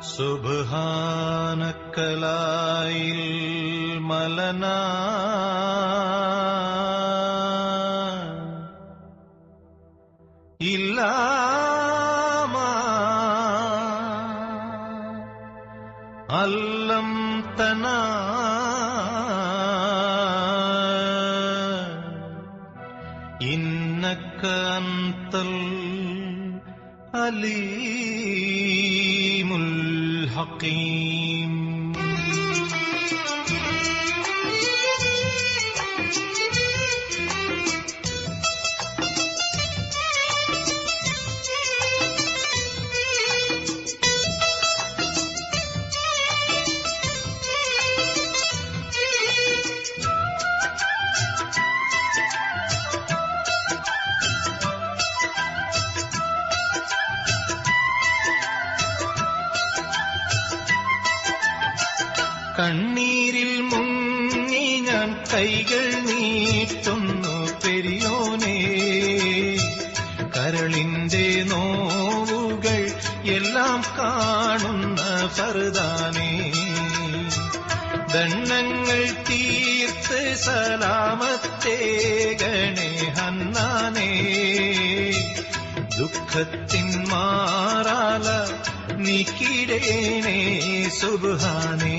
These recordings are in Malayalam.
سبحانك لا علم لنا إلا ما علمتنا إنك أنت ഹക്കീം കണ്ണീരിൽ കൈകൾ നീട്ടുന്നു പെരിയോനേ. കരളിന്റെ നോവുകൾ എല്ലാം കാണുന്ന ഫർദാനേ ദണ്ണങ്ങൾ തീർത്ത് സലാമത്തേകണേ ഹന്നാനേ. ദുഃഖത്തിൻ മാറാല നീക്കിടേണേ സുബാനേ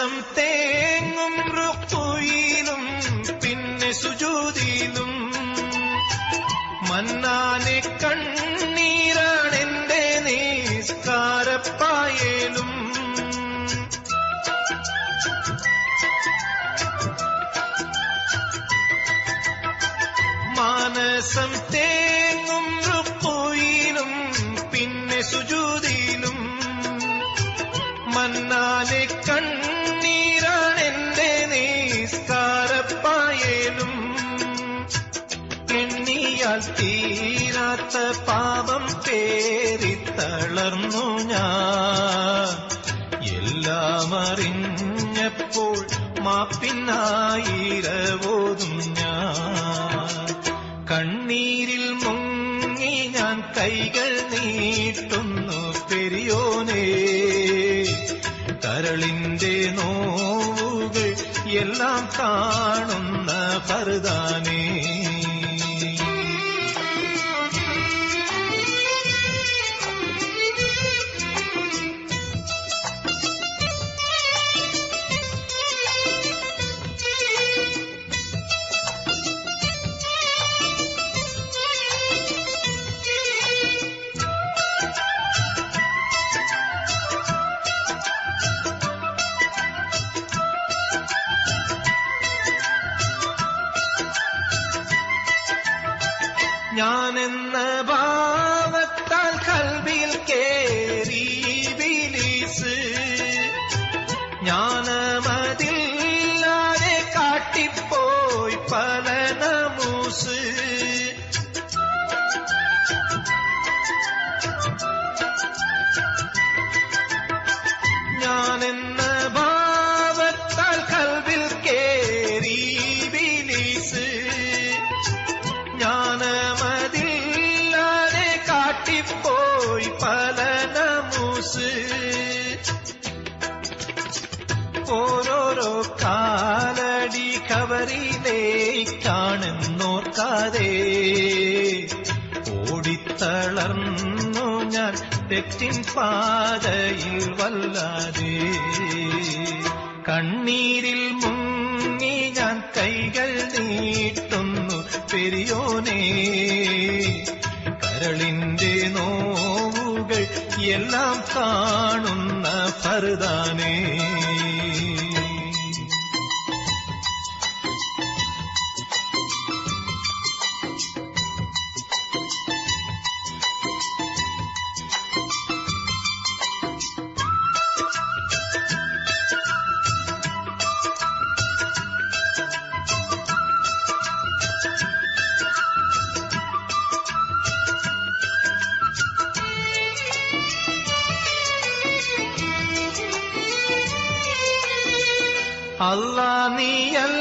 മാനസം തേങ്ങും റുക്കുയിലും പിന്നെ സുജൂതിയിലും. മന്നാനെ കണ്ണീരാണെന്റെ നിസ്കാരപ്പായേലും. മാനസം തേങ്ങും റുക്കുയിലും പിന്നെ സുജൂതിയിലും. മന്നാനെ കണ്ണീരാണെന്റെ എണ്ണിയാൽ തീരാത്ത പാപം പേരിത്തളർന്നു ഞാൻ. എല്ലാം അറിഞ്ഞപ്പോൾ മാപ്പിന്നായിരവോതും ഞാൻ. കണ്ണീരിൽ ഞാനെന്ന ഭാവത്താൽ കൽവിൽ കേറി വിലീസ്. ജ്ഞാനമതില്ലാതെ കാട്ടിപ്പോയി പല നമൂസ്. ഓരോരോ കാലടി കവറിലേക്കാണെന്നോർക്കാതെ ഓടിത്തളർന്നു ഞാൻ തെറ്റിൻ പാതയിൽ വല്ലാതെ. കണ്ണീരിൽ മുങ്ങി ഞാൻ കൈകൾ നീട്ടുന്നു പെരിയോനെ. കരളിന്റെ നോ എല്ലാം കാണുന്ന ഫർദാനേ അല്ലാ നീയല്ലാതെ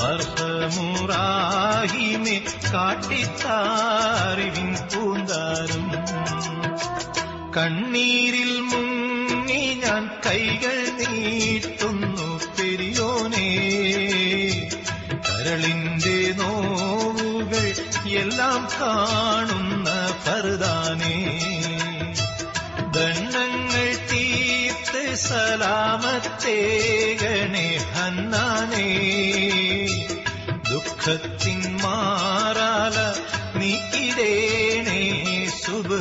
അർഹമുറാഹിമെ കാട്ടിത്താറിവിൻ പൂന്താരം. കണ്ണീരിൽ മുങ്ങി ഞാൻ കൈകൾ നീട്ടുന്നു പെരിയോനേ. കരളിന്റെ നോവുകൾ എല്ലാം കാണുന്ന ഫർദാനേ ദണ്ണങ്ങൾ തീർത്ത് സലാമത്തേകണേ ഹന്നാനേ. माणे सुभ